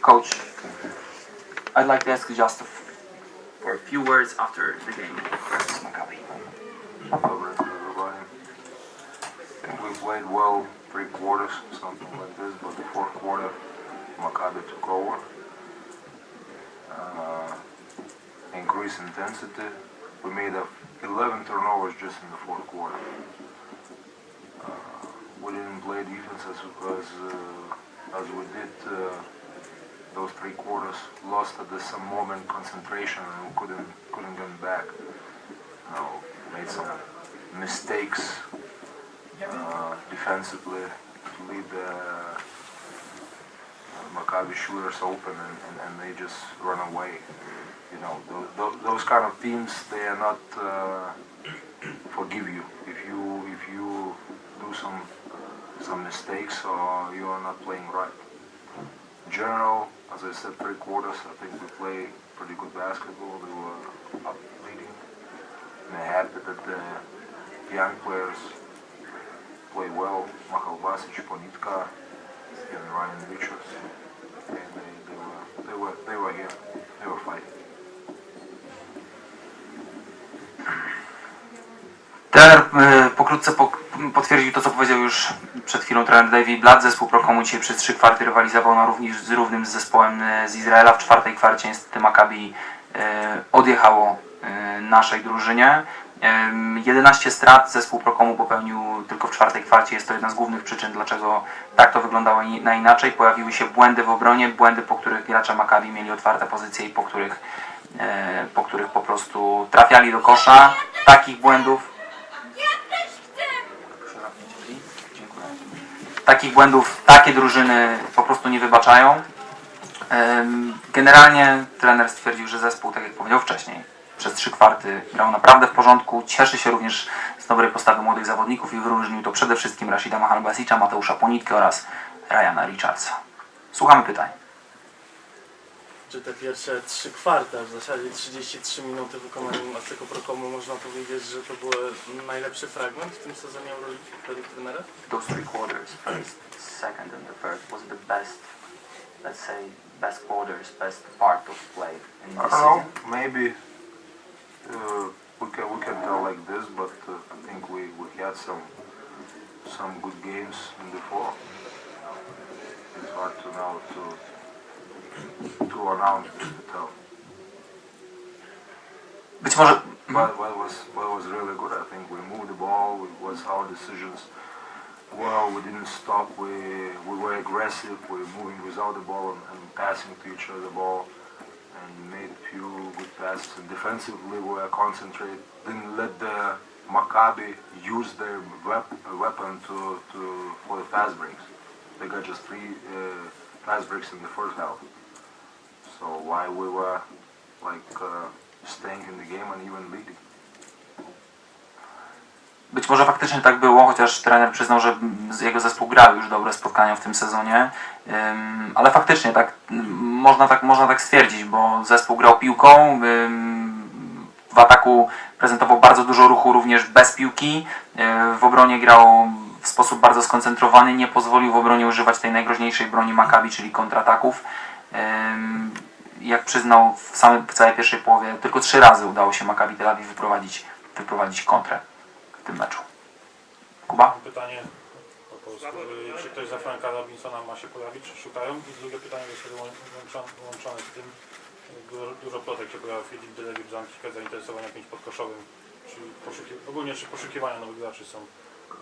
Coach, I'd like to ask you just for a few words after the game. We played well three quarters, something like this, but the fourth quarter, Maccabi took over. Uh, increased intensity. We made 11 turnovers just in the fourth quarter. Uh, we didn't play defense as, as uh, as we did uh, those three quarters. Lost at the, some moment concentration and couldn't couldn't get back. You know, made some mistakes uh, defensively to leave the Maccabi shooters open and, and, and they just run away. You know, those, those kind of teams, they are not uh, forgive you if you if you do some some mistakes or you are not playing right. In general, as I said, three quarters, I think we play pretty good basketball. They were up leading. And I'm happy that the young players play well. Mahal Vasic, Ponitka, and Ryan Richards. And they, they were they were they were here. They were fighting. Trener y, eh, pokrótce pok- potwierdził to, co powiedział już przed chwilą trener Davey Blatt. Zespół Prokomu dzisiaj przez trzy kwarty rywalizował na równi z równym zespołem y, z Izraela. W czwartej kwarcie niestety Maccabi y, odjechało y, naszej drużynie. Ym, 11 strat zespół Prokomu popełnił tylko w czwartej kwarcie. Jest to jedna z głównych przyczyn, dlaczego tak to wyglądało na inaczej. Pojawiły się błędy w obronie, błędy, po których gracze Maccabi mieli otwarte pozycje i po których, e, po których po prostu trafiali do kosza. Takich błędów Takich błędów takie drużyny po prostu nie wybaczają. Generalnie trener stwierdził, że zespół, tak jak powiedział wcześniej, przez trzy kwarty grał naprawdę w porządku. Cieszy się również z dobrej postawy młodych zawodników i wyróżnił to przede wszystkim Rashida Mahalbasicza, Mateusza Ponitkę oraz Ryana Richardsa. Słuchamy pytań. Czy te pierwsze trzy kwarta, w zasadzie 33 minuty wykonania Maceko Prokomu, można powiedzieć, że to był najlepszy fragment w tym sezonie Euroligi według trenera? Those three quarters, first, second and the third, was the best, let's say, best quarters, best part of play in I this don't know. season. Maybe uh, we can we can tell like this, but uh, I think we, we had some some good games in the fall. It's hard to know to to announce to tell. Być może What, what was what was really good? I think we moved the ball. It was our decisions. Well, we didn't stop. We we were aggressive. We were moving without the ball and, and passing to each other the ball, and made a few good passes. And defensively, we were concentrated. Didn't let the Maccabi use their wep- weapon to, to for the fast breaks. They got just three uh, fast breaks in the first half. So why we were like uh, staying in the game and even leading. Być może faktycznie tak było, chociaż trener przyznał, że jego zespół grał już dobre spotkania w tym sezonie. Ale faktycznie tak można, tak można tak stwierdzić, bo zespół grał piłką. w ataku prezentował bardzo dużo ruchu również bez piłki. W obronie grał w sposób bardzo skoncentrowany, nie pozwolił w obronie używać tej najgroźniejszej broni Maccabi, czyli kontrataków. Jak przyznał w, samej, w całej pierwszej połowie, tylko trzy razy udało się Maccabi Tel Awiw wyprowadzić, wyprowadzić kontrę w tym meczu. Kuba? Pytanie po polsku. Czy ktoś za Franka Robinsona ma się pojawić, czy szukają? I drugie pytanie jest łączone, łączone z tym. Dużo, dużo plotek się pojawiło Filip Delewi Brzanki, zainteresowania kimś podkoszowym. Czy poszuki, ogólnie czy poszukiwania nowych graczy są?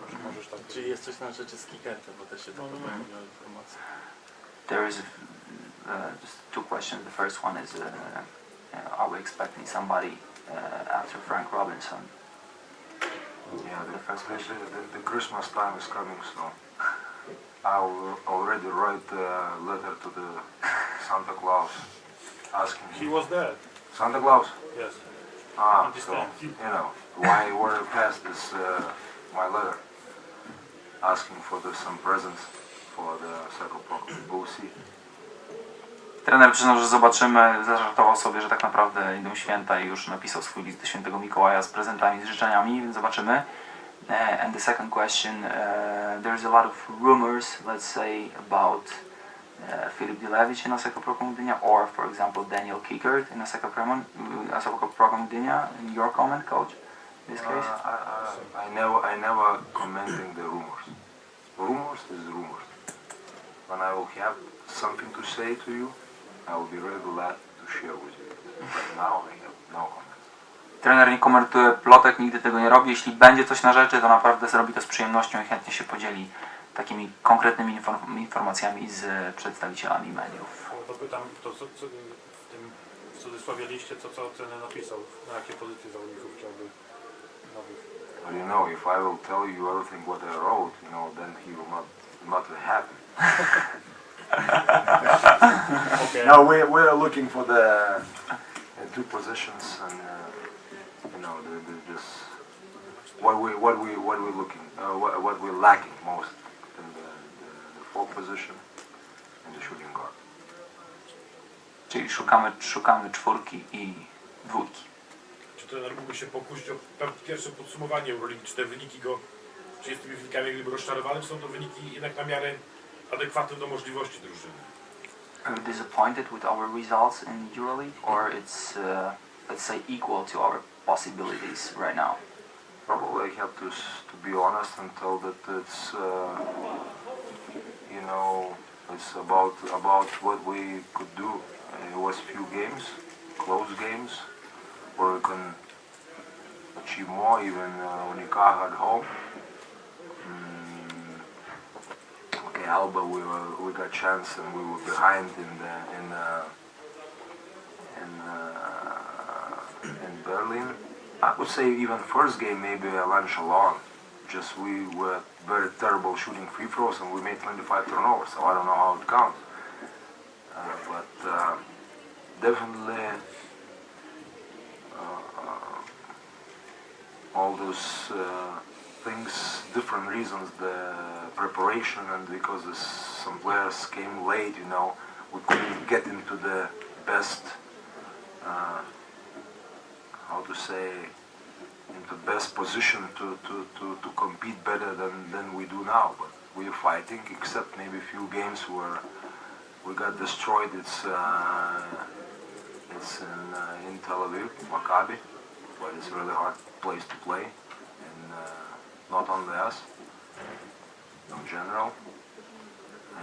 Może, możesz tak Czy jest coś na rzeczy z Kikerta, bo też się tam No, no, no. pojawiła informacja. There is just two questions. The first one is, uh, uh, are we expecting somebody uh, after Frank Robinson? Yeah, the, the, the, the Christmas time is coming, soon. I'll already write a letter to the Santa Claus asking He was there. Santa Claus? Yes. Ah, so, you know, why were past this, uh, my letter, asking for the, some presents for the Sacred Program. We'll see. Trener przyznał, że zobaczymy, zażartował sobie, że tak naprawdę idą święta i już napisał swój list do świętego Mikołaja z prezentami, z życzeniami, więc zobaczymy. Uh, and the second question, uh, there's a lot of rumors, let's say, about uh, Filip Dilewicz in Asseco Pro Gdynia, or for example Daniel Kickert in Asseco Pro, Gdynia? In your comment, coach, in this case? Uh, I, I, I never, I never commenting the rumors. Rumors is rumors. When I will have something to say to you, I will be very glad to share with you. But now I have no comment. Trener nie komentuje plotek, nigdy tego nie robi. Jeśli będzie coś na rzeczy, to naprawdę zrobi to z przyjemnością i chętnie się podzieli takimi konkretnymi inform- informacjami z przedstawicielami mediów. To pytam, to co, co, w tym w cudzysłowie liście, co, co trener napisał, na jakie pozycje zawodników chciałby nowych. But you know, if I will tell you everything what I wrote, you know, then he will not, not be happy. Okay. No, we we are looking for the uh, two positions, and uh, you know, the, the, this what we what we what we looking uh, what, what we're lacking most in the, the, the fourth position and the shooting guard. Czyli szukamy, szukamy czwórki i dwójki. Czy trener mógłby się pokusić o pierwsze podsumowanie Euroligi? Czy te wyniki go, czy jest tymi wynikami jak gdyby rozczarowany, czy są to wyniki jednak na miarę adekwatne do możliwości drużyny? Are you disappointed with our results in EuroLeague, or it's uh, let's say equal to our possibilities right now? Probably I have to to be honest and tell that it's uh, you know it's about about what we could do. Uh, It was few games, close games, where we can achieve more. Even uh, Unicaja at home. Okay, Alba we were, we got chance and we were behind in the in uh, in uh, in Berlin. I would say even first game maybe Alain Chalon. Just we were very terrible shooting free throws and we made 25 turnovers. So I don't know how it counts. Uh, but uh, definitely uh, all those uh, things, different reasons, the preparation and because some players came late, you know, we couldn't get into the best. Uh, how to say in the best position to, to, to, to compete better than, than we do now. But we're fighting, except maybe a few games where we got destroyed. It's uh, it's in, uh, in Tel Aviv, Maccabi, but it's a really hard place to play, not only us, in general,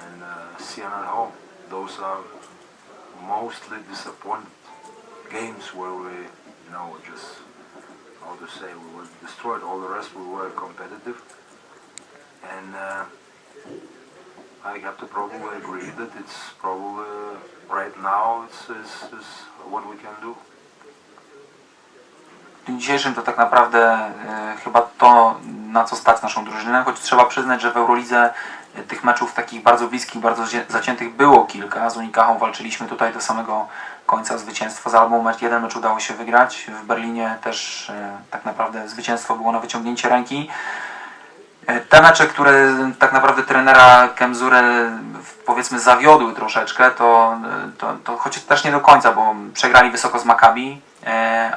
and uh, at home. Those are mostly disappointed games where we, you know, just how to say, we were destroyed. All the rest we were competitive, and uh, I have to probably agree that it's probably right now it's is, is what we can do. W dzisiejszym to tak naprawdę chyba to, na co stać naszą drużynę, choć trzeba przyznać, że w Eurolidze e, tych meczów takich bardzo bliskich, bardzo zaciętych było kilka. Z Unikachą walczyliśmy tutaj do samego końca zwycięstwo z Albą. Mecz, jeden mecz udało się wygrać. W Berlinie też e, tak naprawdę zwycięstwo było na wyciągnięcie ręki. E, Te mecze, które tak naprawdę trenera Kemzurę powiedzmy zawiodły troszeczkę, to, to, to choć też nie do końca, bo przegrali wysoko z Maccabi, e,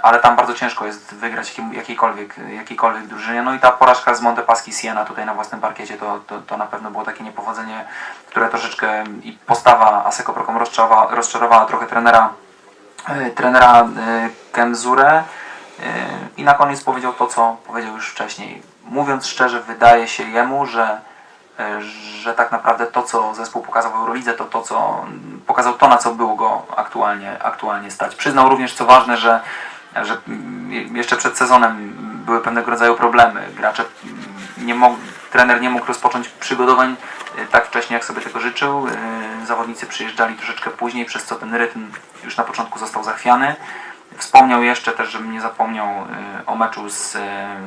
ale tam bardzo ciężko jest wygrać jakiejkolwiek, jakiejkolwiek drużynie. No i ta porażka z Montepaschi Siena tutaj na własnym parkiecie to, to, to na pewno było takie niepowodzenie, które troszeczkę i postawa Aseko Prokom rozczarowała, rozczarowała trochę trenera, e, trenera e, Kemzurę. E, I na koniec powiedział to, co powiedział już wcześniej. Mówiąc szczerze, wydaje się jemu, że, e, że tak naprawdę to, co zespół pokazał w Eurolidze, to to, co pokazał to, na co było go aktualnie, aktualnie stać. Przyznał również, co ważne, że, że jeszcze przed sezonem były pewnego rodzaju problemy. Gracze nie mógł, trener nie mógł rozpocząć przygotowań e, tak wcześnie, jak sobie tego życzył. E, Zawodnicy przyjeżdżali troszeczkę później, przez co ten rytm już na początku został zachwiany. Wspomniał jeszcze też, żebym nie zapomniał o meczu z,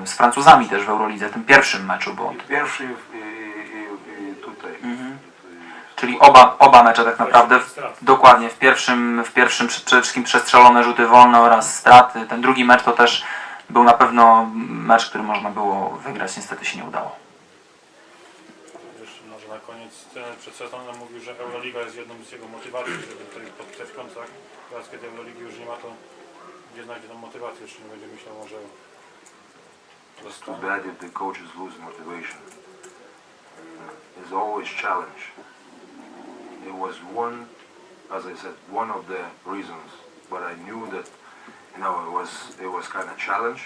z Francuzami też w Eurolidze, tym pierwszym meczu, bo Pierwszy czyli oba, oba mecze tak naprawdę w, dokładnie w pierwszym, w pierwszym prze- przede wszystkim przestrzelone rzuty wolne oraz straty. Ten drugi mecz to też był na pewno mecz, który można było wygrać, niestety się nie udało. Jeszcze może na koniec trener przed sezonem mówił, że Euroliga jest jedną z jego motywacji, żeby tutaj podpisać kontrakt. Teraz kiedy Euroligi już nie ma, to gdzie znajdzie tą motywację, jeszcze nie będzie myślał może It's too bad if the coaches lose motivation. There's always challenge. They was one, as I said, one of the reasons. But I knew that, you know, it was it was kind of challenge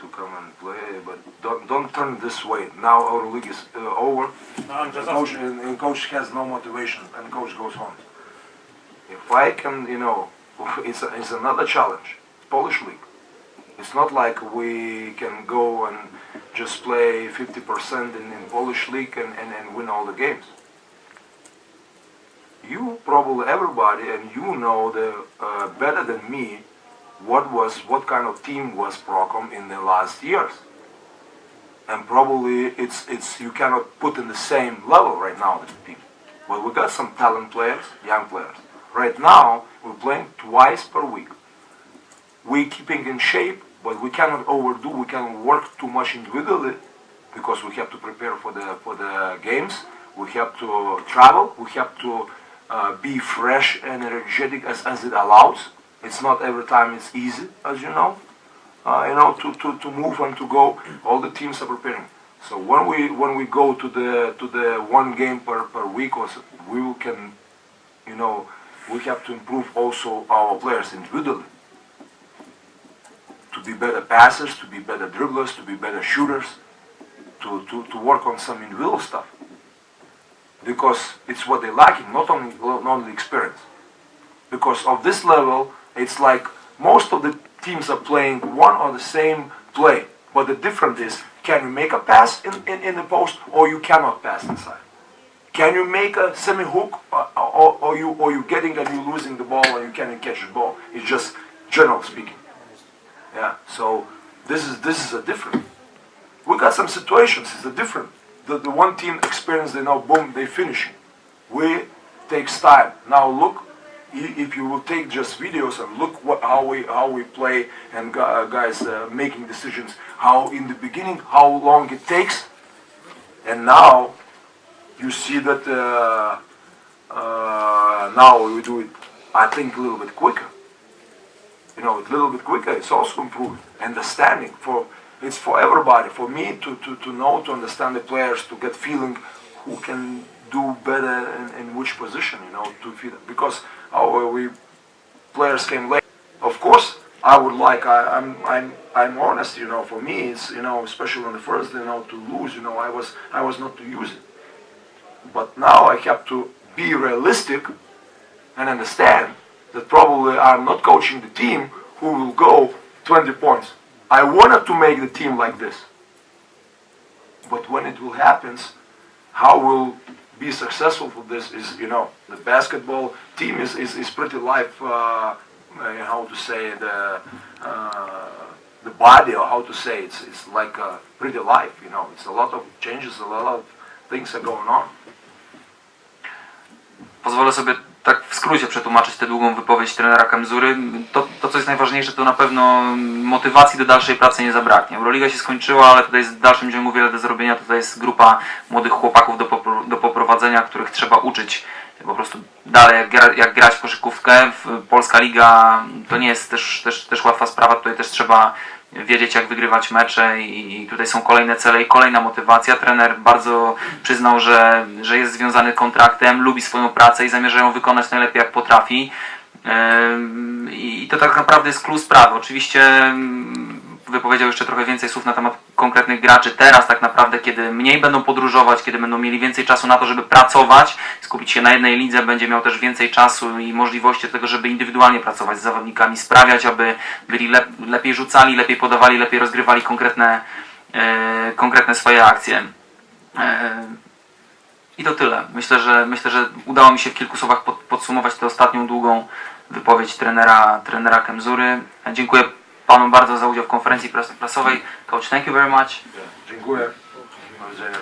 to come and play. But don't don't turn this way. Now our league is uh, over. No, I'm just Coach and, and coach has no motivation, and coach goes home. If I can, you know, it's a, it's another challenge. Polish league. It's not like we can go and just play 50% in, in Polish league and, and, and win all the games. You probably everybody and you know the uh, better than me what was what kind of team was Procom in the last years and probably it's it's you cannot put in the same level right now the team. But we got some talent players, young players. Right now we're playing twice per week. We keeping in shape, but we cannot overdo. We cannot work too much individually because we have to prepare for the for the games. We have to travel. We have to uh, be fresh and energetic as, as it allows. It's not every time it's easy, as you know uh, you know, to, to, to move and to go. All the teams are preparing. So when we when we go to the to the one game per, per week, or so, we can, you know, we have to improve also our players individually. To be better passers, to be better dribblers, to be better shooters, to, to, to work on some individual stuff. Because it's what they're lacking, not only not only experience. Because of this level, it's like most of the teams are playing one or the same play. But the difference is, can you make a pass in, in, in the post or you cannot pass inside? Can you make a semi-hook or, or, or you or you getting and you losing the ball and you cannot catch the ball? It's just general speaking. Yeah. So this is this is a different. We got some situations. It's a different. The, the one team experience, they know, boom, they finishing. We takes time. Now look, if you will take just videos and look what how we how we play and guys uh, making decisions, how in the beginning how long it takes, and now you see that uh, uh, now we do it. I think a little bit quicker. You know, a little bit quicker. It's also improved. Understanding for it's for everybody. For me to, to, to know to understand the players to get feeling who can do better in, in which position. You know, to feel because oh, our we players came late. Of course, I would like. I, I'm I'm I'm honest. You know, for me, it's you know, especially on the first, you know, to lose. You know, I was I was not to use it. But now I have to be realistic and understand that probably I'm not coaching the team who will go 20 points. I wanted to make the team like this. But when it will happen, how we'll be successful for this is, you know, the basketball team is, is, is pretty life, uh, uh, how to say, the, uh, the body or how to say, it's, it's like uh, pretty life, you know, it's a lot of changes, a lot of things are going on. Pozwolę sobie tak w skrócie przetłumaczyć tę długą wypowiedź trenera Kemzury. To, to, co jest najważniejsze, to na pewno motywacji do dalszej pracy nie zabraknie. Euroliga się skończyła, ale tutaj jest w dalszym ciągu wiele do zrobienia. Tutaj jest grupa młodych chłopaków do, do poprowadzenia, których trzeba uczyć po prostu dalej, jak, gra, jak grać w koszykówkę. Polska Liga to nie jest też, też, też łatwa sprawa. Tutaj też trzeba wiedzieć, jak wygrywać mecze i, tutaj są kolejne cele i kolejna motywacja. Trener bardzo przyznał, że, że jest związany kontraktem, lubi swoją pracę i zamierza ją wykonać najlepiej jak potrafi. I to tak naprawdę jest klucz sprawy. Oczywiście wypowiedział jeszcze trochę więcej słów na temat konkretnych graczy teraz tak naprawdę, kiedy mniej będą podróżować, kiedy będą mieli więcej czasu na to, żeby pracować, skupić się na jednej lidze, będzie miał też więcej czasu i możliwości do tego, żeby indywidualnie pracować z zawodnikami, sprawiać, aby byli lep, lepiej rzucali, lepiej podawali, lepiej rozgrywali konkretne, e, konkretne swoje akcje. E, I to tyle. Myślę, że myślę, że udało mi się w kilku słowach pod, podsumować tę ostatnią długą wypowiedź trenera, trenera Kemzury. Dziękuję panu bardzo za udział w konferencji pras- prasowej. Coach, thank you very much. Dziękuję. Do widzenia.